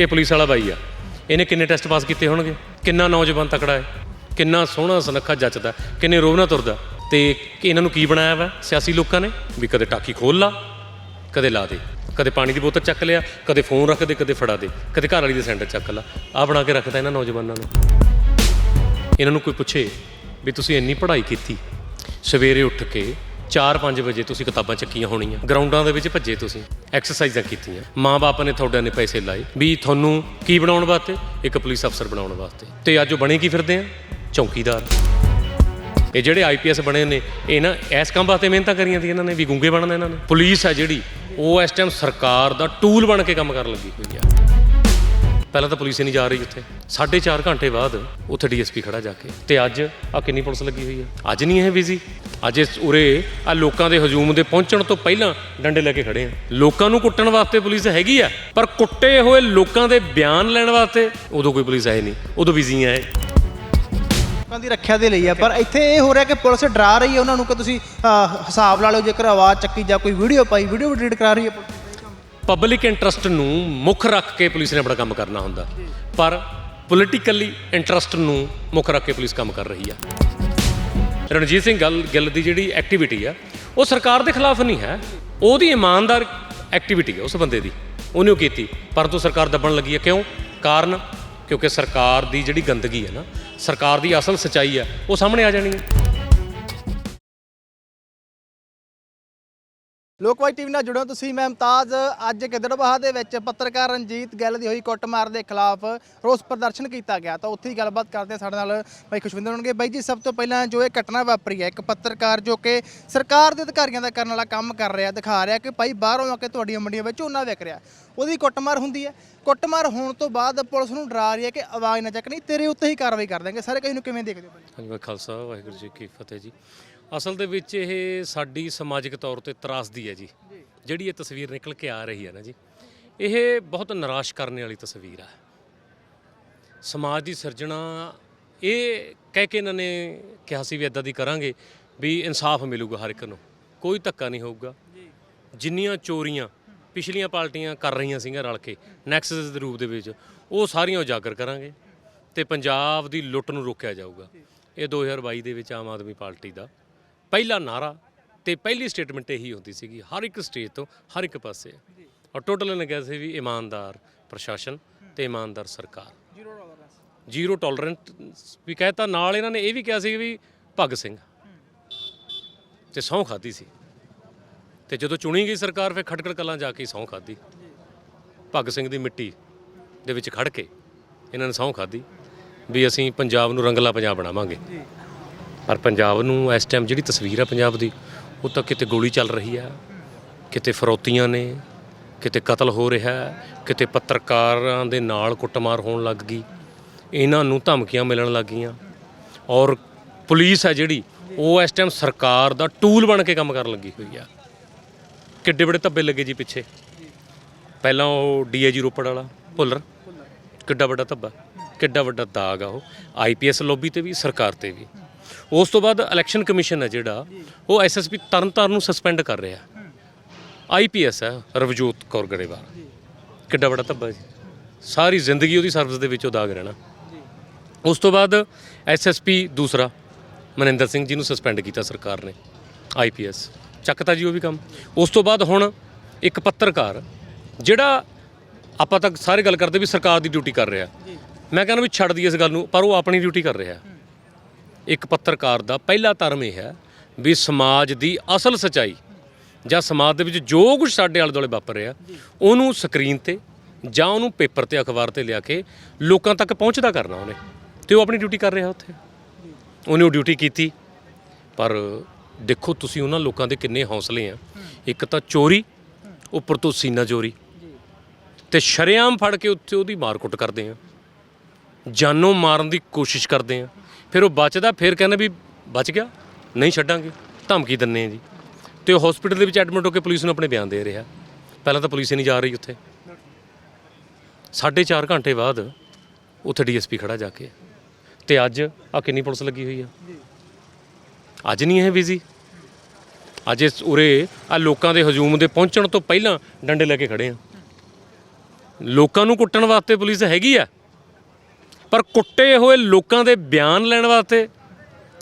ਇਹ ਪੁਲਿਸ ਵਾਲਾ ਬਾਈ ਆ। ਇਹਨੇ ਕਿੰਨੇ ਟੈਸਟ ਪਾਸ ਕੀਤੇ ਹੋਣਗੇ? ਕਿੰਨਾ ਨੌਜਵਾਨ ਤਕੜਾ ਹੈ? ਕਿੰਨਾ ਸੋਹਣਾ ਸੁਨੱਖਾ ਜੱਚਦਾ ਕਿੰਨੇ ਰੋਵਣਾ ਤੁਰਦਾ ਤੇ ਇਹਨਾਂ ਨੂੰ ਕੀ ਬਣਾਇਆ ਵਾ? ਸਿਆਸੀ ਲੋਕਾਂ ਨੇ? ਵੀ ਕਦੇ ਟਾਕੀ ਖੋਲ ਲਾ, ਕਦੇ ਲਾ ਦੇ। ਕਦੇ ਪਾਣੀ ਦੀ ਬੋਤਲ ਚੱਕ ਲਿਆ, ਕਦੇ ਫੋਨ ਰੱਖ ਦੇ, ਕਦੇ ਫੜਾ ਦੇ। ਕਦੇ ਘਰ ਵਾਲੀ ਦੇ ਸੈਂਟਰ ਚੱਕ ਲਾ। ਆ ਬਣਾ ਕੇ ਰੱਖਦਾ ਇਹਨਾਂ ਨੌਜਵਾਨਾਂ ਨੂੰ। ਇਹਨਾਂ ਨੂੰ ਕੋਈ ਪੁੱਛੇ ਵੀ ਤੁਸੀਂ ਇੰਨੀ ਪੜ੍ਹਾਈ ਕੀਤੀ। ਸਵੇਰੇ ਉੱਠ ਕੇ 4-5 ਵਜੇ ਤੁਸੀਂ ਕਿਤਾਬਾਂ ਚੱਕੀਆਂ ਹੋਣੀਆਂ, ਗਰਾਊਂਡਾਂ ਦੇ ਵਿੱਚ ਭੱਜੇ ਤੁਸੀਂ, ਐਕਸਰਸਾਈਜ਼ਾਂ ਕੀਤੀਆਂ। ਮਾਂ-ਬਾਪ ਨੇ ਤੁਹਾਡੇ ਨੇ ਪੈਸੇ ਲਾਏ ਵੀ ਤੁਹਾਨੂੰ ਕੀ ਬਣਾਉਣ ਵਾਸਤੇ? ਇੱਕ ਪੁਲਿਸ ਅਫਸਰ ਬਣਾਉਣ ਵਾਸਤੇ। ਤੇ ਅੱਜ ਉਹ ਬਣੇ ਕੀ ਫਿਰਦੇ ਆ? ਚੌਕੀਦਾਰ। ਇਹ ਜਿਹੜੇ ਆਈਪੀਐਸ ਬਣੇ ਨੇ, ਇਹ ਨਾ ਇਸ ਕੰਮ ਵਾਸਤੇ ਮਿਹਨਤਾਂ ਕਰੀਆਂ ਦੀ ਇਹਨਾਂ ਨੇ, ਵੀ ਗੁੰਗੇ ਬਣਨਾ ਇਹਨਾਂ ਨੇ। ਪੁਲਿਸ ਆ ਜਿਹੜੀ, ਉਹ ਇਸ ਟਾਈਮ ਸਰਕਾਰ ਦਾ ਟੂਲ ਬਣ ਕੇ ਕੰਮ ਕਰਨ ਲੱਗੀ ਹੋਈ ਆ। ਪਹਿਲਾਂ ਤਾਂ ਪੁਲਿਸ ਹੀ ਨਹੀਂ ਜਾ ਰਹੀ ਉੱਥੇ। 4.5 ਘੰਟੇ ਬਾਅਦ ਉੱਥੇ ਡੀਐਸਪੀ ਖੜਾ ਜਾ ਕੇ। ਤੇ ਅੱਜ ਆ ਕਿੰਨੀ ਪੁਲਿਸ ਲੱਗੀ ਹੋਈ ਆ? ਅੱਜ ਨਹੀਂ ਇਹ ਬਿਜ਼ੀ ਅੱਜ ਇਸ ਉਰੇ ਆ ਲੋਕਾਂ ਦੇ ਹਜੂਮ ਦੇ ਪਹੁੰਚਣ ਤੋਂ ਪਹਿਲਾਂ ਡੰਡੇ ਲੈ ਕੇ ਖੜੇ ਆ। ਲੋਕਾਂ ਨੂੰ ਕੁੱਟਣ ਵਾਸਤੇ ਪੁਲਿਸ ਹੈਗੀ ਆ, ਪਰ ਕੁੱਟੇ ਹੋਏ ਲੋਕਾਂ ਦੇ ਬਿਆਨ ਲੈਣ ਵਾਸਤੇ ਉਦੋਂ ਕੋਈ ਪੁਲਿਸ ਹੈ ਨਹੀਂ। ਉਦੋਂ ਬਿਜ਼ੀ ਆ ਇਹ। ਲੋਕਾਂ ਦੀ ਰੱਖਿਆ ਦੇ ਲਈ ਆ, ਪਰ ਇੱਥੇ ਇਹ ਹੋ ਰਿਹਾ ਕਿ ਪੁਲਿਸ ਡਰਾ ਰਹੀ ਹੈ ਉਹਨਾਂ ਨੂੰ ਕਿ ਤੁਸੀਂ ਹਿਸਾਬ ਲਾ ਲਓ ਜੇਕਰ ਆਵਾਜ਼ ਚੱਕੀ ਜਾਂ ਕੋਈ ਵੀਡੀਓ ਪਾਈ ਵੀਡੀਓ ਡਿਲੀਟ ਕਰਾ ਰਹੀ ਹੈ ਪਬਲਿਕ ਇੰਟਰਸਟ ਨੂੰ ਮੁੱਖ ਰੱਖ ਕੇ ਪੁਲਿਸ ਨੇ ਆਪਣਾ ਕੰਮ ਕਰਨਾ ਹੁੰਦਾ। ਪਰ ਪੋਲੀਟੀਕਲੀ ਇੰਟਰਸਟ ਨੂੰ ਮੁੱਖ ਰੱਖ ਕੇ ਪੁਲਿਸ ਕੰਮ ਕਰ ਰਹੀ ਆ। ਰਣਜੀਤ ਸਿੰਘ ਗੱਲ ਗਿੱਲ ਦੀ ਜਿਹੜੀ ਐਕਟੀਵਿਟੀ ਆ, ਉਹ ਸਰਕਾਰ ਦੇ ਖਿਲਾਫ ਨਹੀਂ ਹੈ। ਉਹਦੀ ਇਮਾਨਦਾਰ ਐਕਟੀਵਿਟੀ ਹੈ ਉਸ ਬੰਦੇ ਦੀ। ਉਹਨੇ ਉਹ ਕੀਤੀ। ਪਰੰਤੂ ਸਰਕਾਰ ਦੱਬਣ ਲੱਗੀ ਹੈ ਕਿਉਂ? ਕਾਰਨ? ਕਿਉਂਕਿ ਸਰਕਾਰ ਦੀ ਜਿਹੜੀ ਗੰਦਗੀ ਹੈ ਨਾ, ਸਰਕਾਰ ਦੀ ਅਸਲ ਸਚਾਈ ਹੈ ਉਹ ਸਾਹਮਣੇ ਆ ਜਾਣੀ ਹੈ ਲੋਕਵਾਈ ਟੀਵੀ ਨਾਲ ਜੁੜੋ ਤੁਸੀਂ, ਮੈਂ ਮੁਮਤਾਜ਼। ਅੱਜ ਗਿੱਦੜਬਾਹਾ ਦੇ ਵਿੱਚ ਪੱਤਰਕਾਰ ਰਣਜੀਤ ਗਿੱਲ ਦੀ ਹੋਈ ਕੁੱਟਮਾਰ ਦੇ ਖਿਲਾਫ ਰੋਸ ਪ੍ਰਦਰਸ਼ਨ ਕੀਤਾ ਗਿਆ। ਤਾਂ ਉੱਥੇ ਹੀ ਗੱਲਬਾਤ ਕਰਦੇ ਹਾਂ ਸਾਡੇ ਨਾਲ ਬਾਈ ਖੁਸ਼ਵਿੰਦਰ ਹੋਣਗੇ। ਬਾਈ ਜੀ, ਸਭ ਤੋਂ ਪਹਿਲਾਂ ਜੋ ਇਹ ਘਟਨਾ ਵਾਪਰੀ ਹੈ, ਇੱਕ ਪੱਤਰਕਾਰ ਜੋ ਕਿ ਸਰਕਾਰ ਦੇ ਅਧਿਕਾਰੀਆਂ ਦਾ ਕਰਨ ਵਾਲਾ ਕੰਮ ਕਰ ਰਿਹਾ, ਦਿਖਾ ਰਿਹਾ ਕਿ ਭਾਈ ਬਾਹਰੋਂ ਆ ਕੇ ਤੁਹਾਡੀਆਂ ਮੰਡੀਆਂ ਵਿੱਚ ਝੋਨਾ ਵਿਕ ਰਿਹਾ। ਉਹਦੀ ਕੁੱਟਮਾਰ ਹੁੰਦੀ ਹੈ। ਕੁੱਟਮਾਰ ਹੋਣ ਤੋਂ ਬਾਅਦ ਪੁਲਿਸ ਨੂੰ ਡਰਾ ਰਹੀ ਹੈ ਕਿ ਆਵਾਜ਼ ਨਾ ਚੱਕਣੀ, ਤੇਰੇ ਉੱਤੇ ਹੀ ਕਾਰਵਾਈ ਕਰ ਦਾਂਗੇ ਸਾਰੇ ਕਈ ਨੂੰ ਕਿਵੇਂ ਦੇਖਦੇ ਹੋ ਹਾਂਜੀ ਖਾਲਸਾ, ਵਾਹਿਗੁਰੂ ਜੀ ਕੀ ਫਤਿਹ ਜੀ। ਅਸਲ ਦੇ ਵਿੱਚ ਇਹ ਸਾਡੀ ਸਮਾਜਿਕ ਤੌਰ ਤੇ ਤਰਾਸਦੀ ਹੈ ਜੀ। ਜਿਹੜੀ ਇਹ ਤਸਵੀਰ ਨਿਕਲ ਕੇ ਆ ਰਹੀ ਹੈ ਨਾ ਜੀ। ਇਹ ਬਹੁਤ ਨਿਰਾਸ਼ ਕਰਨ ਵਾਲੀ ਤਸਵੀਰ ਹੈ। ਸਮਾਜ ਦੀ ਸਿਰਜਣਾ ਇਹ ਕਹਿ ਕੇ ਇਹਨਾਂ ਨੇ ਕਿਹਾ ਸੀ ਵੀ ਇਦਾਂ ਦੀ ਕਰਾਂਗੇ ਵੀ ਇਨਸਾਫ ਮਿਲੂਗਾ ਹਰ ਇੱਕ ਨੂੰ। ਕੋਈ ਧੱਕਾ ਨਹੀਂ ਹੋਊਗਾ। ਜਿੰਨੀਆਂ ਚੋਰੀਆਂ ਪਿਛਲੀਆਂ ਪਾਰਟੀਆਂ ਕਰ ਰਹੀਆਂ ਸੀਗੀਆਂ ਰਲ ਕੇ ਨੈਕਸਸ ਦੇ ਰੂਪ ਦੇ ਵਿੱਚ ਉਹ ਸਾਰੀਆਂ ਉਜਾਗਰ ਕਰਾਂਗੇ ਤੇ ਪੰਜਾਬ ਦੀ ਲੁੱਟ ਨੂੰ ਰੋਕਿਆ ਜਾਊਗਾ। ਇਹ 2022 ਦੇ ਵਿੱਚ ਆਮ ਆਦਮੀ ਪਾਰਟੀ ਦਾ ਪਹਿਲਾ ਨਾਰਾ ਤੇ ਪਹਿਲੀ ਸਟੇਟਮੈਂਟ ਇਹੀ ਹੁੰਦੀ ਸੀਗੀ ਹਰ ਇੱਕ ਸਟੇਜ ਤੋਂ ਹਰ ਇੱਕ ਪਾਸੇ। ਔਰ ਟੋਟਲ ਨੇ ਕਿਹਾ ਸੀ ਵੀ ਇਮਾਨਦਾਰ ਪ੍ਰਸ਼ਾਸਨ ਤੇ ਇਮਾਨਦਾਰ ਸਰਕਾਰ। ਜ਼ੀਰੋ ਟੋਲਰੈਂਸ ਜ਼ੀਰੋ ਟੋਲਰੈਂਟ ਵੀ ਕਹਿਤਾ ਨਾਲ ਇਹਨਾਂ ਨੇ ਇਹ ਵੀ ਕਿਹਾ ਸੀ ਵੀ ਭਗਤ ਸਿੰਘ। ਤੇ ਸਹੁੰ ਖਾਦੀ ਸੀ। ਤੇ ਜਦੋਂ ਚੁਣੀ ਗਈ ਸਰਕਾਰ ਫਿਰ ਖਟਕੜ ਕਲਾਂ ਜਾ ਕੇ ਸਹੁੰ ਖਾਦੀ ਭਗਤ ਸਿੰਘ ਦੀ ਮਿੱਟੀ ਦੇ ਵਿੱਚ ਖੜ ਕੇ ਇਹਨਾਂ ਨੇ ਸਹੁੰ ਖਾਦੀ ਵੀ ਅਸੀਂ ਪੰਜਾਬ ਨੂੰ ਰੰਗਲਾ ਪੰਜਾਬ ਬਣਾਵਾਂਗੇ। ਪਰ ਪੰਜਾਬ ਨੂੰ ਇਸ ਟਾਈਮ ਜਿਹੜੀ ਤਸਵੀਰ ਆ ਪੰਜਾਬ ਦੀ, ਉਹ ਤਾਂ ਕਿਤੇ ਗੋਲੀ ਚੱਲ ਰਹੀ ਹੈ ਕਿਤੇ ਫਰੋਤੀਆਂ ਨੇ, ਕਿਤੇ ਕਤਲ ਹੋ ਰਿਹਾ, ਕਿਤੇ ਪੱਤਰਕਾਰਾਂ ਦੇ ਨਾਲ ਕੁੱਟਮਾਰ ਹੋਣ ਲੱਗ ਗਈ, ਇਹਨਾਂ ਨੂੰ ਧਮਕੀਆਂ ਮਿਲਣ ਲੱਗ ਗਈਆਂ। ਔਰ ਪੁਲਿਸ ਹੈ ਜਿਹੜੀ, ਉਹ ਇਸ ਟਾਈਮ ਸਰਕਾਰ ਦਾ ਟੂਲ ਬਣ ਕੇ ਕੰਮ ਕਰਨ ਲੱਗੀ ਹੋਈ ਆ। ਕਿੱਡੇ ਬੜੇ ਧੱਬੇ ਲੱਗੇ ਜੀ ਪਿੱਛੇ। ਪਹਿਲਾਂ ਉਹ ਡੀਏਜੀ ਰੋਪੜ ਵਾਲਾ, ਭੁੱਲਰ। ਕਿੱਡਾ ਵੱਡਾ ਧੱਬਾ, ਕਿੱਡਾ ਵੱਡਾ ਦਾਗ ਆ ਉਹ। ਆਈਪੀਐਸ ਲੋਬੀ ਤੇ ਵੀ, ਸਰਕਾਰ ਤੇ ਵੀ। ਉਸ ਤੋਂ ਬਾਅਦ ਇਲੈਕਸ਼ਨ ਕਮਿਸ਼ਨ ਹੈ ਜਿਹੜਾ, ਉਹ ਐਸਐਸਪੀ ਤਰਨਤਾਰਨ ਨੂੰ ਸਸਪੈਂਡ ਕਰ ਰਿਹਾ। ਆਈਪੀਐਸ ਹੈ, ਰਵਜੋਤ ਕੌਰ ਗਰੇਵਾਲ। ਕਿੱਡਾ ਵੱਡਾ ਧੱਬਾ ਜੀ। ਸਾਰੀ ਜ਼ਿੰਦਗੀ ਉਹਦੀ ਸਰਵਿਸ ਦੇ ਵਿੱਚ ਉਹ ਦਾਗ ਰਹਿਣਾ। ਉਸ ਤੋਂ ਬਾਅਦ ਐਸਐਸਪੀ ਦੂਸਰਾ, ਮਨਿੰਦਰ ਸਿੰਘ ਜੀ ਨੂੰ ਸਸਪੈਂਡ ਕੀਤਾ ਸਰਕਾਰ ਨੇ ਆਈਪੀਐਸ ਚੱਕਤਾ ਜੀ ਉਹ ਵੀ ਕੰਮ। ਉਸ ਤੋਂ ਬਾਅਦ ਹੁਣ ਇੱਕ ਪੱਤਰਕਾਰ, ਜਿਹੜਾ ਆਪਾਂ ਤਾਂ ਸਾਰੇ ਗੱਲ ਕਰਦੇ ਵੀ ਸਰਕਾਰ ਦੀ ਡਿਊਟੀ ਕਰ ਰਿਹਾ। ਮੈਂ ਕਹਿੰਦਾ ਵੀ ਛੱਡ ਦਈਏ ਇਸ ਗੱਲ ਨੂੰ, ਪਰ ਉਹ ਆਪਣੀ ਡਿਊਟੀ ਕਰ ਰਿਹਾ। ਇੱਕ ਪੱਤਰਕਾਰ ਦਾ ਪਹਿਲਾ ਧਰਮ ਇਹ ਹੈ ਵੀ ਸਮਾਜ ਦੀ ਅਸਲ ਸਚਾਈ ਜਾਂ ਸਮਾਜ ਦੇ ਵਿੱਚ ਜੋ ਕੁਝ ਸਾਡੇ ਆਲੇ ਦੁਆਲੇ ਵਾਪਰ ਰਿਹਾ, ਉਹਨੂੰ ਸਕਰੀਨ ਤੇ ਜਾਂ ਉਹਨੂੰ ਪੇਪਰ ਤੇ ਅਖਬਾਰ ਤੇ ਲਿਆ ਕੇ ਲੋਕਾਂ ਤੱਕ ਪਹੁੰਚਦਾ ਕਰਨਾ ਉਹਨੇ। ਤੇ ਉਹ ਆਪਣੀ ਡਿਊਟੀ ਕਰ ਰਿਹਾ ਉੱਥੇ। ਉਹਨੇ ਉਹ ਡਿਊਟੀ ਕੀਤੀ। ਪਰ ਦੇਖੋ ਤੁਸੀਂ ਉਹਨਾਂ ਲੋਕਾਂ ਦੇ ਕਿੰਨੇ ਹੌਸਲੇ ਆ। ਇੱਕ ਤਾਂ ਚੋਰੀ, ਉੱਪਰ ਤੋਂ ਸੀਨਾ ਚੋਰੀ। ਤੇ ਸ਼ਰੇਆਮ ਫੜ ਕੇ ਉੱਥੇ ਉਹਦੀ ਮਾਰਕੁੱਟ ਕਰਦੇ ਆ। ਜਾਨੋਂ ਮਾਰਨ ਦੀ ਕੋਸ਼ਿਸ਼ ਕਰਦੇ ਆ। ਫਿਰ ਉਹ ਬਚਦਾ, ਫਿਰ ਕਹਿੰਦੇ ਵੀ ਬਚ ਗਿਆ। ਨਹੀਂ ਛੱਡਾਂਗੇ, ਧਮਕੀ ਦਿੰਨੇ ਆ ਜੀ। ਤੇ ਉਹ ਹਸਪੀਟਲ ਦੇ ਵਿੱਚ ਐਡਮਿਟ ਹੋ ਕੇ ਪੁਲਿਸ ਨੂੰ ਆਪਣੇ ਬਿਆਨ ਦੇ ਰਿਹਾ। ਪਹਿਲਾਂ ਤਾਂ ਪੁਲਿਸ ਹੀ ਨਹੀਂ ਜਾ ਰਹੀ ਉੱਥੇ। 4.5 ਘੰਟੇ ਬਾਅਦ ਉੱਥੇ ਡੀਐਸਪੀ ਖੜਾ ਜਾ ਕੇ। ਤੇ ਅੱਜ ਆ ਕਿੰਨੀ ਪੁਲਿਸ ਲੱਗੀ ਹੋਈ ਆ? ਅੱਜ ਨਹੀਂ ਇਹ ਬਿਜ਼ੀ ਅੱਜ ਇਸ ਉਰੇ ਆ ਲੋਕਾਂ ਦੇ ਹਜੂਮ ਦੇ ਪਹੁੰਚਣ ਤੋਂ ਪਹਿਲਾਂ ਡੰਡੇ ਲੈ ਕੇ ਖੜੇ ਆ। ਲੋਕਾਂ ਨੂੰ ਕੁੱਟਣ ਵਾਸਤੇ ਪੁਲਿਸ ਹੈਗੀ ਆ। ਪਰ ਕੁੱਟੇ ਹੋਏ ਲੋਕਾਂ ਦੇ ਬਿਆਨ ਲੈਣ ਵਾਸਤੇ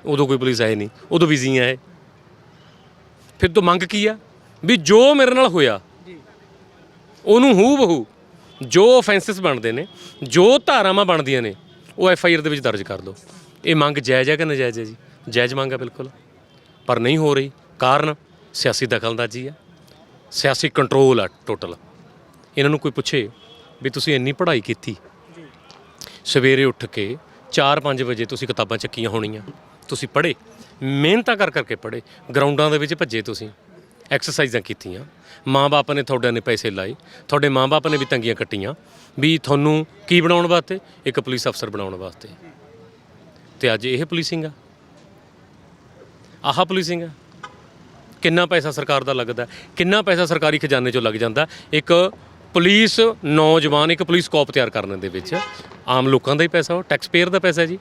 ਉਦੋਂ ਕੋਈ ਪੁਲਿਸ ਆਏ ਨਹੀਂ, ਉਦੋਂ ਬਿਜ਼ੀ ਆਏ। ਫਿਰ ਤੋਂ ਮੰਗ ਕੀ ਆ? ਵੀ ਜੋ ਮੇਰੇ ਨਾਲ ਹੋਇਆ, ਉਹਨੂੰ ਹੂ ਬਹੂ ਜੋ ਆਫੈਂਸਸ ਬਣਦੇ ਨੇ, ਜੋ ਧਾਰਾਵਾਂ ਬਣਦੀਆਂ ਨੇ, ਉਹ ਐਫ ਆਈ ਆਰ ਦੇ ਵਿੱਚ ਦਰਜ ਕਰ ਲਓ ਇਹ ਮੰਗ ਜਾਇਜ਼ ਹੈ ਕਿ ਨਾਜਾਇਜ਼ ਹੈ ਜੀ? ਜਾਇਜ਼ ਮੰਗ ਹੈ ਬਿਲਕੁਲ। ਪਰ ਨਹੀਂ ਹੋ ਰਹੀ, ਕਾਰਨ ਸਿਆਸੀ ਦਖਲਅੰਦਾਜ਼ੀ ਆ। ਸਿਆਸੀ ਕੰਟਰੋਲ ਆ ਟੋਟਲ ਇਹਨਾਂ ਨੂੰ ਕੋਈ ਪੁੱਛੇ ਵੀ ਤੁਸੀਂ ਇੰਨੀ ਪੜ੍ਹਾਈ ਕੀਤੀ ਸਵੇਰੇ ਉੱਠ ਕੇ 4-5 ਵਜੇ ਤੁਸੀਂ ਕਿਤਾਬਾਂ ਚੱਕੀਆਂ ਹੋਣੀਆਂ। ਤੁਸੀਂ ਪੜ੍ਹੇ, ਮਿਹਨਤਾਂ ਕਰ ਕਰਕੇ ਪੜ੍ਹੇ, ਗਰਾਊਂਡਾਂ ਦੇ ਵਿੱਚ ਭੱਜੇ ਤੁਸੀਂ, ਐਕਸਰਸਾਈਜ਼ਾਂ ਕੀਤੀਆਂ। ਮਾਂ-ਬਾਪ ਨੇ ਤੁਹਾਡੇ ਨੇ ਪੈਸੇ ਲਾਏ, ਤੁਹਾਡੇ ਮਾਂ-ਬਾਪ ਨੇ ਵੀ ਤੰਗੀਆਂ ਕੱਟੀਆਂ, ਵੀ ਤੁਹਾਨੂੰ ਕੀ ਬਣਾਉਣ ਵਾਸਤੇ? ਇੱਕ ਪੁਲਿਸ ਅਫਸਰ ਬਣਾਉਣ ਵਾਸਤੇ। ਤੇ ਅੱਜ ਇਹ ਪੁਲਿਸਿੰਗ ਆ। ਆਹ ਪੁਲਿਸਿੰਗ ਆ। ਕਿੰਨਾ ਪੈਸਾ ਸਰਕਾਰ ਦਾ ਲੱਗਦਾ, ਕਿੰਨਾ ਪੈਸਾ ਸਰਕਾਰੀ ਖਜ਼ਾਨੇ ਚੋਂ ਲੱਗ ਜਾਂਦਾ। ਇੱਕ ਪੁਲਿਸ ਨੌਜਵਾਨ, ਇੱਕ ਪੁਲਿਸ ਕੋਪ ਤਿਆਰ ਕਰਨ ਦੇ ਵਿੱਚ ਆਮ ਲੋਕਾਂ ਦਾ ਹੀ ਪੈਸਾ, ਉਹ ਟੈਕਸ ਪੇਅਰ ਦਾ ਪੈਸਾ ਜੀ।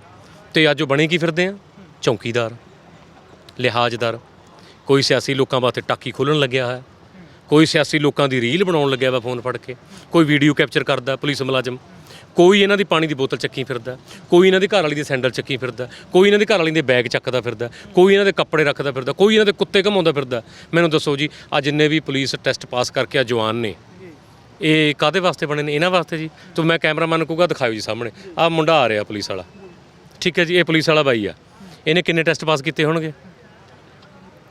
ਤੇ ਅੱਜ ਉਹ ਬਣੇ ਕੀ ਫਿਰਦੇ ਆ? ਚੌਕੀਦਾਰ, ਲਿਹਾਜ਼ਦਾਰ। ਕੋਈ ਸਿਆਸੀ ਲੋਕਾਂ ਵਾਸਤੇ ਟਾਕੀ ਖੋਲਣ ਲੱਗਿਆ ਹੈ ਕੋਈ ਸਿਆਸੀ ਲੋਕਾਂ ਦੀ ਰੀਲ ਬਣਾਉਣ ਲੱਗਿਆ ਵਾ ਫੋਨ ਫੜ ਕੇ। ਕੋਈ ਵੀਡੀਓ ਕੈਪਚਰ ਕਰਦਾ, ਪੁਲਿਸ ਮੁਲਾਜ਼ਮ। ਕੋਈ ਇਹਨਾਂ ਦੀ ਪਾਣੀ ਦੀ ਬੋਤਲ ਚੱਕੀ ਫਿਰਦਾ। ਕੋਈ ਇਹਨਾਂ ਦੀ ਘਰ ਵਾਲੀ ਦੀ ਸੈਂਡਲ ਚੱਕੀ ਫਿਰਦਾ। ਕੋਈ ਇਹਨਾਂ ਦੀ ਘਰ ਵਾਲੀ ਦੇ ਬੈਗ ਚੱਕਦਾ ਫਿਰਦਾ। ਕੋਈ ਇਹਨਾਂ ਦੇ ਕੱਪੜੇ ਰੱਖਦਾ ਫਿਰਦਾ। ਕੋਈ ਇਹਨਾਂ ਦੇ ਕੁੱਤੇ ਘਮਾਉਂਦਾ ਫਿਰਦਾ। ਮੈਨੂੰ ਦੱਸੋ ਜੀ ਆ ਜਿੰਨੇ ਵੀ ਪੁਲਿਸ ਟੈਸਟ ਪਾਸ ਕਰਕੇ ਆ ਜਵਾਨ ਨੇ। ਇਹ ਕਾਦੇ ਵਾਸਤੇ ਬਣੇ ਨੇ? ਇਹਨਾਂ ਵਾਸਤੇ ਜੀ। ਤੂੰ ਮੈਂ ਕੈਮਰਾਮੈਨ ਨੂੰ ਕਹੂੰਗਾ ਦਿਖਾਓ ਜੀ ਸਾਹਮਣੇ। ਆਹ ਮੁੰਡਾ ਆ ਰਿਹਾ ਪੁਲਿਸ ਵਾਲਾ। ਠੀਕ ਹੈ ਜੀ, ਇਹ ਪੁਲਿਸ ਵਾਲਾ ਬਾਈ ਆ। ਇਹਨੇ ਕਿੰਨੇ ਟੈਸਟ ਪਾਸ ਕੀਤੇ ਹੋਣਗੇ?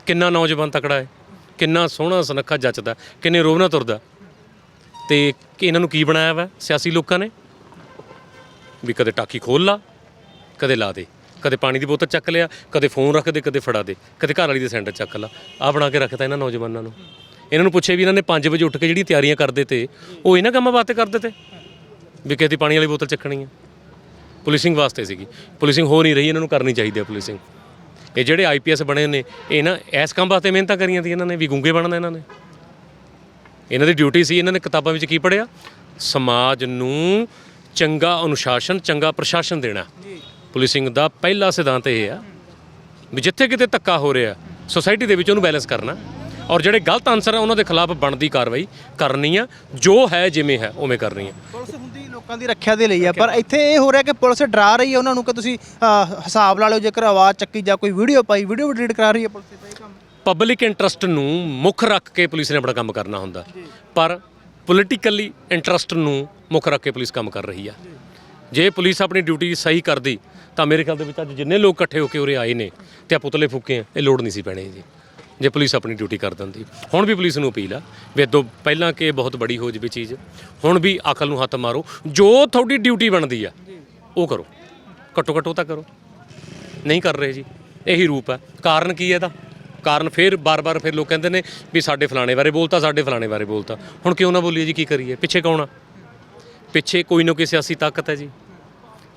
ਕਿੰਨਾ ਨੌਜਵਾਨ ਤਕੜਾ ਹੈ? ਕਿੰਨਾ ਸੋਹਣਾ ਸੁਨੱਖਾ ਜੱਚਦਾ ਕਿੰਨੇ ਰੋਵਣਾ ਤੁਰਦਾ ਤੇ ਇਹਨਾਂ ਨੂੰ ਕੀ ਬਣਾਇਆ ਵਾ? ਸਿਆਸੀ ਲੋਕਾਂ ਨੇ? ਵੀ ਕਦੇ ਟਾਕੀ ਖੋਲ ਲਾ, ਕਦੇ ਲਾ ਦੇ। ਕਦੇ ਪਾਣੀ ਦੀ ਬੋਤਲ ਚੱਕ ਲਿਆ, ਕਦੇ ਫੋਨ ਰੱਖ ਦੇ, ਕਦੇ ਫੜਾ ਦੇ, ਕਦੇ ਘਰ ਵਾਲੀ ਦੇ ਸੈਂਟਰ ਚੱਕ ਲਾ। ਆ ਬਣਾ ਕੇ ਰੱਖਤਾ ਇਹਨਾਂ ਨੌਜਵਾਨਾਂ ਨੂੰ। ਇਹਨਾਂ ਨੂੰ ਪੁੱਛੇ ਵੀ ਇਹਨਾਂ ਨੇ 5 ਵਜੇ ਉੱਠ ਕੇ ਜਿਹੜੀ ਤਿਆਰੀਆਂ ਕਰਦੇ ਤੇ, ਉਹ ਇਹਨਾਂ ਕੰਮਾਂ ਵਾਸਤੇ ਕਰਦੇ ਤੇ? ਵੀ ਕਿਤੇ ਪਾਣੀ ਵਾਲੀ ਬੋਤਲ ਚੱਕਣੀ ਹੈ ਪੁਲਿਸਿੰਗ ਵਾਸਤੇ ਸੀਗੀ। ਪੁਲਿਸਿੰਗ ਹੋ ਨਹੀਂ ਰਹੀ, ਇਹਨਾਂ ਨੂੰ ਕਰਨੀ ਚਾਹੀਦੀ ਹੈ ਪੁਲਿਸਿੰਗ। ਇਹ ਜਿਹੜੇ ਆਈਪੀਐਸ ਬਣੇ ਨੇ, ਇਹ ਨਾ ਇਸ ਕੰਮ ਵਾਸਤੇ ਮਿਹਨਤਾਂ ਕਰੀਆਂ ਸੀ ਇਹਨਾਂ ਨੇ, ਵੀ ਗੁੰਗੇ ਬਣਨਾ ਇਹਨਾਂ ਨੇ। ਇਹਨਾਂ ਦੀ ਡਿਊਟੀ ਸੀ, ਇਹਨਾਂ ਨੇ ਕਿਤਾਬਾਂ ਵਿੱਚ ਕੀ ਪੜਿਆ ਸਮਾਜ ਨੂੰ ਚੰਗਾ ਅਨੁਸ਼ਾਸਨ, ਚੰਗਾ ਪ੍ਰਸ਼ਾਸਨ ਦੇਣਾ। ਪੁਲਿਸਿੰਗ ਦਾ ਪਹਿਲਾ ਸਿਧਾਂਤ ਇਹ ਆ ਵੀ ਜਿੱਥੇ ਕਿਤੇ ਧੱਕਾ ਹੋ ਰਿਹਾ ਸੋਸਾਇਟੀ ਦੇ ਵਿੱਚ ਉਹਨੂੰ ਬੈਲੈਂਸ ਕਰਨਾ। ਔਰ ਜਿਹੜੇ ਗਲਤ ਆਨਸਰ ਆ ਉਹਨਾਂ ਦੇ ਖਿਲਾਫ ਬਣਦੀ ਕਾਰਵਾਈ ਕਰਨੀ ਆ ਜੋ ਹੈ ਜਿਵੇਂ ਹੈ ਉਵੇਂ ਕਰਨੀ ਆ। ਪੁਲਿਸ ਹੁੰਦੀ ਲੋਕਾਂ ਦੀ ਰੱਖਿਆ ਦੇ ਲਈ ਆ ਪਰ ਇੱਥੇ ਇਹ ਹੋ ਰਿਹਾ ਕਿ ਪੁਲਿਸ ਡਰਾ ਰਹੀ ਹੈ ਉਹਨਾਂ ਨੂੰ ਕਿ ਤੁਸੀਂ ਹਿਸਾਬ ਲਾ ਲਓ ਜੇਕਰ ਆਵਾਜ਼ ਚੱਕੀ ਜਾਂ ਕੋਈ ਵੀਡੀਓ ਪਾਈ ਵੀਡੀਓ ਡਿਲੀਟ ਕਰਾ ਰਹੀ ਹੈ ਪੁਲਿਸ ਤੇ ਇਹ ਕੰਮ ਪਬਲਿਕ ਇੰਟਰਸਟ ਨੂੰ ਮੁੱਖ ਰੱਖ ਕੇ ਪੁਲਿਸ ਨੇ ਆਪਣਾ ਕੰਮ ਕਰਨਾ ਹੁੰਦਾ। ਪਰ ਪੋਲੀਟੀਕਲੀ ਇੰਟਰਸਟ ਨੂੰ ਮੁੱਖ ਰੱਖ ਕੇ ਪੁਲਿਸ ਕੰਮ ਕਰ ਰਹੀ ਆ। ਜੇ ਪੁਲਿਸ ਆਪਣੀ ਡਿਊਟੀ ਸਹੀ ਕਰਦੀ, ਤਾਂ ਮੇਰੇ ਖਿਆਲ ਦੇ ਵਿੱਚ ਅੱਜ ਜਿੰਨੇ ਲੋਕ ਇਕੱਠੇ ਹੋ ਕੇ ਉਰੇ ਆਏ ਨੇ ਤੇ ਆ ਪੁਤਲੇ ਫੂਕੇ ਆ, ਇਹ ਲੋੜ ਨਹੀਂ ਸੀ ਪੈਣੀ ਜੀ। ਜੇ ਪੁਲਿਸ ਆਪਣੀ ਡਿਊਟੀ ਕਰ ਦਿੰਦੀ। ਹੁਣ ਵੀ ਪੁਲਿਸ ਨੂੰ ਅਪੀਲ ਆ ਵੀ ਇਦੋਂ ਪਹਿਲਾਂ ਕਿ ਇਹ ਬਹੁਤ ਬੜੀ ਹੋ ਜਵੇ ਚੀਜ਼, ਹੁਣ ਵੀ ਅਕਲ ਨੂੰ ਹੱਥ ਮਾਰੋ। ਜੋ ਤੁਹਾਡੀ ਡਿਊਟੀ ਬਣਦੀ ਆ, ਉਹ ਕਰੋ। ਘੱਟੋ ਘੱਟ ਉਹ ਤਾਂ ਕਰੋ। ਨਹੀਂ ਕਰ ਰਹੇ ਜੀ, ਇਹੀ ਰੂਪ ਹੈ ਕਾਰਨ ਕੀ ਹੈ ਇਹਦਾ? ਕਾਰਨ ਫਿਰ ਬਾਰ-ਬਾਰ ਫਿਰ ਲੋਕ ਕਹਿੰਦੇ ਨੇ ਵੀ ਸਾਡੇ ਫਲਾਣੇ ਬਾਰੇ ਬੋਲਤਾ, ਸਾਡੇ ਫਲਾਣੇ ਬਾਰੇ ਬੋਲਤਾ। ਹੁਣ ਕਿਉਂ ਨਾ ਬੋਲੀਏ ਜੀ, ਕੀ ਕਰੀਏ? ਪਿੱਛੇ ਕੌਣ ਆ? ਪਿੱਛੇ ਕੋਈ ਨਾ ਕੋਈ ਸਿਆਸੀ ਤਾਕਤ ਹੈ ਜੀ।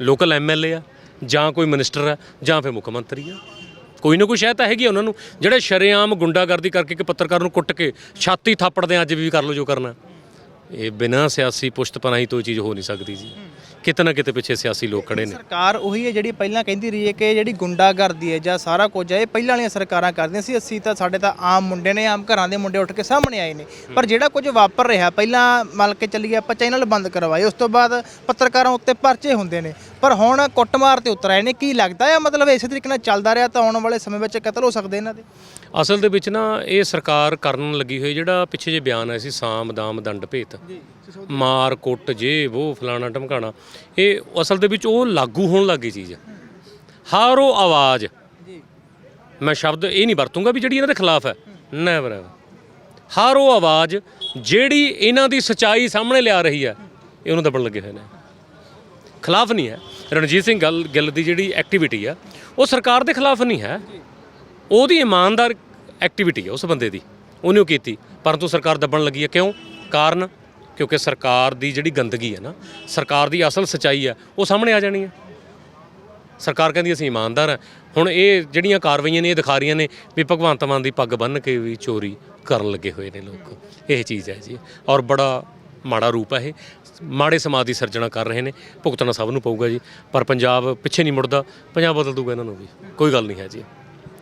ਲੋਕਲ ਐਮਐਲਏ ਆ, ਜਾਂ ਕੋਈ ਮਿਨਿਸਟਰ ਆ, ਜਾਂ ਫਿਰ ਮੁੱਖ ਮੰਤਰੀ ਆ। ਕੋਈ ਨਾ ਕੋਈ ਸ਼ਾਇਦ ਤਾਂ ਹੈਗੀ ਆ ਉਹਨਾਂ ਨੂੰ। ਜਿਹੜੇ ਸ਼ਰੇਆਮ ਗੁੰਡਾਗਰਦੀ ਕਰਕੇ ਇੱਕ ਪੱਤਰਕਾਰ ਨੂੰ ਕੁੱਟ ਕੇ ਛਾਤੀ ਥਾਪੜਦੇ ਅੱਜ ਵੀ ਕਰ ਲਓ ਜੋ ਕਰਨਾ। ਇਹ ਬਿਨਾਂ ਸਿਆਸੀ ਪੁਸ਼ਤਪਨਾਹੀ ਤੋਂ ਇਹ ਚੀਜ਼ ਹੋ ਨਹੀਂ ਸਕਦੀ ਜੀ। ਕਿਤੇ ਨਾ ਕਿਤੇ ਪਿੱਛੇ ਸਿਆਸੀ ਲੋਕ ਖੜੇ ਨੇ। ਸਰਕਾਰ ਉਹੀ ਹੈ ਜਿਹੜੀ ਪਹਿਲਾਂ ਕਹਿੰਦੀ ਰਹੀ ਹੈ ਕਿ ਜਿਹੜੀ ਗੁੰਡਾਗਰਦੀ ਹੈ ਜਾਂ ਸਾਰਾ ਕੁਝ ਹੈ, ਇਹ ਪਹਿਲਾਂ ਵਾਲੀਆਂ ਸਰਕਾਰਾਂ ਕਰਦੀਆਂ ਸੀ। ਅਸੀਂ ਤਾਂ ਸਾਡੇ ਤਾਂ ਆਮ ਮੁੰਡੇ ਨੇ, ਆਮ ਘਰਾਂ ਦੇ ਮੁੰਡੇ ਉੱਠ ਕੇ ਸਾਹਮਣੇ ਆਏ ਨੇ। ਪਰ ਜਿਹੜਾ ਕੁਝ ਵਾਪਰ ਰਿਹਾ, ਪਹਿਲਾਂ ਮੰਨ ਕੇ ਚੱਲੀਏ ਆਪਾਂ ਚੈਨਲ ਬੰਦ ਕਰਵਾਏ, ਉਸ ਤੋਂ ਬਾਅਦ ਪੱਤਰਕਾਰਾਂ ਉੱਤੇ ਪਰਚੇ ਹੁੰਦੇ ਨੇ। ਪਰ ਹੁਣ ਕੁੱਟਮਾਰ ਤੇ ਉਤਰ ਆਏ ਨੇ ਕੀ ਲੱਗਦਾ ਹੈ? ਮਤਲਬ ਇਸੇ ਤਰੀਕੇ ਨਾਲ ਚੱਲਦਾ ਰਿਹਾ ਤਾਂ ਆਉਣ ਵਾਲੇ ਸਮੇਂ ਵਿੱਚ ਕਤਲ ਹੋ ਸਕਦੇ ਇਹਨਾਂ ਦੇ? ਅਸਲ ਦੇ ਵਿੱਚ ਨਾ ਇਹ ਸਰਕਾਰ ਕਰਨ ਲੱਗੀ ਹੋਈ ਜਿਹੜਾ ਪਿੱਛੇ ਜੇ ਬਿਆਨ ਆਇਆ ਸੀ ਸਾਮ ਦਾਮ ਦੰਡ ਭੇਤ। ਮਾਰ ਕੁੱਟ ਜੇ ਉਹ ਫਲਾਣਾ ਢਮਕਾਣਾ ਇਹ ਅਸਲ ਦੇ ਵਿੱਚ ਉਹ ਲਾਗੂ ਹੋਣ ਲੱਗੀ ਚੀਜ਼। ਹਰ ਉਹ ਆਵਾਜ਼ ਮੈਂ ਸ਼ਬਦ ਇਹ ਨਹੀਂ ਵਰਤੂੰਗਾ ਵੀ ਜਿਹੜੀ ਇਹਨਾਂ ਦੇ ਖਿਲਾਫ ਹੈ। ਨੈਵਰ ਹਰ ਉਹ ਆਵਾਜ਼ ਜਿਹੜੀ ਇਹਨਾਂ ਦੀ ਸਚਾਈ ਸਾਹਮਣੇ ਲਿਆ ਰਹੀ ਹੈ ਇਹ ਉਹਨੂੰ ਦਬਣ ਲੱਗੇ ਹੋਏ ਨੇ। ਖਿਲਾਫ ਨਹੀਂ ਹੈ। ਰਣਜੀਤ ਸਿੰਘ ਗੱਲ ਗਿੱਲ ਦੀ ਜਿਹੜੀ ਐਕਟੀਵਿਟੀ ਆ ਉਹ ਸਰਕਾਰ ਦੇ ਖਿਲਾਫ ਨਹੀਂ ਹੈ। ਉਹਦੀ ਇਮਾਨਦਾਰ ਐਕਟੀਵਿਟੀ ਹੈ ਉਸ ਬੰਦੇ ਦੀ। ਉਹਨੇ ਉਹ ਕੀਤੀ, ਪਰੰਤੂ ਸਰਕਾਰ ਦੱਬਣ ਲੱਗੀ ਹੈ ਕਿਉਂ? ਕਾਰਨ? ਕਿਉਂਕਿ ਸਰਕਾਰ ਦੀ ਜਿਹੜੀ ਗੰਦਗੀ ਹੈ ਨਾ, ਸਰਕਾਰ ਦੀ ਅਸਲ ਸਚਾਈ ਹੈ ਉਹ ਸਾਹਮਣੇ ਆ ਜਾਣੀ ਹੈ ਸਰਕਾਰ ਕਹਿੰਦੀ ਅਸੀਂ ਇਮਾਨਦਾਰ ਹਾਂ ਹੁਣ ਇਹ ਜਿਹੜੀਆਂ ਕਾਰਵਾਈਆਂ ਨੇ, ਇਹ ਦਿਖਾ ਰਹੀਆਂ ਨੇ ਵੀ ਭਗਵੰਤ ਮਾਨ ਦੀ ਪੱਗ ਬੰਨ੍ਹ ਕੇ ਵੀ ਚੋਰੀ ਕਰਨ ਲੱਗੇ ਹੋਏ ਨੇ ਲੋਕ। ਇਹ ਚੀਜ਼ ਹੈ ਜੀ। ਔਰ ਬੜਾ ਮਾੜਾ ਰੂਪ ਹੈ ਇਹ। ਮਾੜੇ ਸਮਾਜ ਦੀ ਸਿਰਜਣਾ ਕਰ ਰਹੇ ਨੇ। ਭੁਗਤਣਾ ਸਭ ਨੂੰ ਪਊਗਾ ਜੀ। ਪਰ ਪੰਜਾਬ ਪਿੱਛੇ ਨਹੀਂ ਮੁੜਦਾ। ਪੰਜਾਬ ਬਦਲ ਦੂਗਾ ਇਹਨਾਂ ਨੂੰ ਵੀ। ਕੋਈ ਗੱਲ ਨਹੀਂ ਹੈ ਜੀ।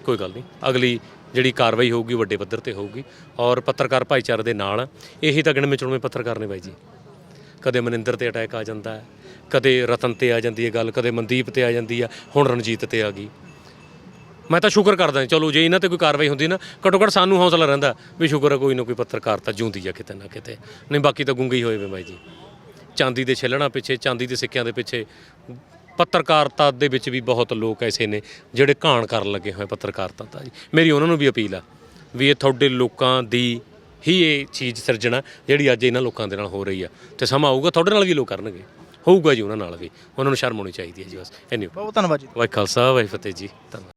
ਕੋਈ ਗੱਲ ਨਹੀਂ। ਅਗਲੀ ਜਿਹੜੀ ਕਾਰਵਾਈ ਹੋਊਗੀ ਵੱਡੇ ਪੱਧਰ ਤੇ ਹੋਊਗੀ ਔਰ ਪੱਤਰਕਾਰ ਭਾਈਚਾਰੇ ਦੇ ਨਾਲ ਆ। ਇਹੀ ਤਾਂ ਗਿਣਵੇਂ ਚੁਣਵੇਂ ਪੱਤਰਕਾਰ ਨੇ ਬਾਈ ਜੀ। ਕਦੇ ਮਨਿੰਦਰ ਤੇ ਅਟੈਕ ਆ ਜਾਂਦਾ ਹੈ, ਕਦੇ ਰਤਨ ਤੇ ਆ ਜਾਂਦੀ ਹੈ ਗੱਲ, ਕਦੇ ਮਨਦੀਪ ਤੇ ਆ ਜਾਂਦੀ ਆ ਹੁਣ ਰਣਜੀਤ ਤੇ ਆ ਗਈ। ਮੈਂ ਤਾਂ ਸ਼ੁਕਰ ਕਰਦਾ ਚਲੋ ਜੇ ਇਹਨਾਂ ਤੇ ਕੋਈ ਕਾਰਵਾਈ ਹੁੰਦੀ ਨਾ, ਘੱਟੋ ਘੱਟ ਸਾਨੂੰ ਹੌਸਲਾ ਰਹਿੰਦਾ ਵੀ ਸ਼ੁਕਰ ਹੈ ਕੋਈ ਨਾ ਕੋਈ ਪੱਤਰਕਾਰ ਤਾਂ ਜਿਉਂਦੀ ਆ ਕਿਤੇ ਨਾ ਕਿਤੇ। ਨਹੀਂ, ਬਾਕੀ ਤਾਂ ਗੁੰਗੇ ਹੋਏ ਵੇ ਬਾਈ ਜੀ। ਚਾਂਦੀ ਦੇ ਛਿੱਲਣਾ ਪਿੱਛੇ, ਚਾਂਦੀ ਦੇ ਸਿੱਕਿਆਂ ਦੇ ਪਿੱਛੇ ਪੱਤਰਕਾਰਤਾ ਦੇ ਵਿੱਚ ਵੀ ਬਹੁਤ ਲੋਕ ਐਸੇ ਨੇ ਜਿਹੜੇ ਘਾਣ ਕਰਨ ਲੱਗੇ ਹੋਏ ਪੱਤਰਕਾਰਤਾ ਦਾ ਜੀ। ਮੇਰੀ ਉਹਨਾਂ ਨੂੰ ਵੀ ਅਪੀਲ ਆ ਵੀ ਇਹ ਤੁਹਾਡੇ ਲੋਕਾਂ ਦੀ ਹੀ ਇਹ ਚੀਜ਼ ਸਿਰਜਣਾ ਜਿਹੜੀ ਅੱਜ ਇਹਨਾਂ ਲੋਕਾਂ ਦੇ ਨਾਲ ਹੋ ਰਹੀ ਆ। ਤੇ ਸਮਾਂ ਆਊਗਾ ਤੁਹਾਡੇ ਨਾਲ ਵੀ ਲੋਕ ਕਰਨਗੇ। ਹੋਊਗਾ ਜੀ ਉਹਨਾਂ ਨਾਲ ਵੀ। ਉਹਨਾਂ ਨੂੰ ਸ਼ਰਮ ਆਉਣੀ ਚਾਹੀਦੀ ਹੈ ਜੀ ਬਸ। ਐਨੀ ਬਹੁਤ ਧੰਨਵਾਦ ਜੀ। ਵਾਹਿ ਖਾਲਸਾ ਵਾਹਿ ਫਤਿਹ ਜੀ। ਧੰਨਵਾਦ।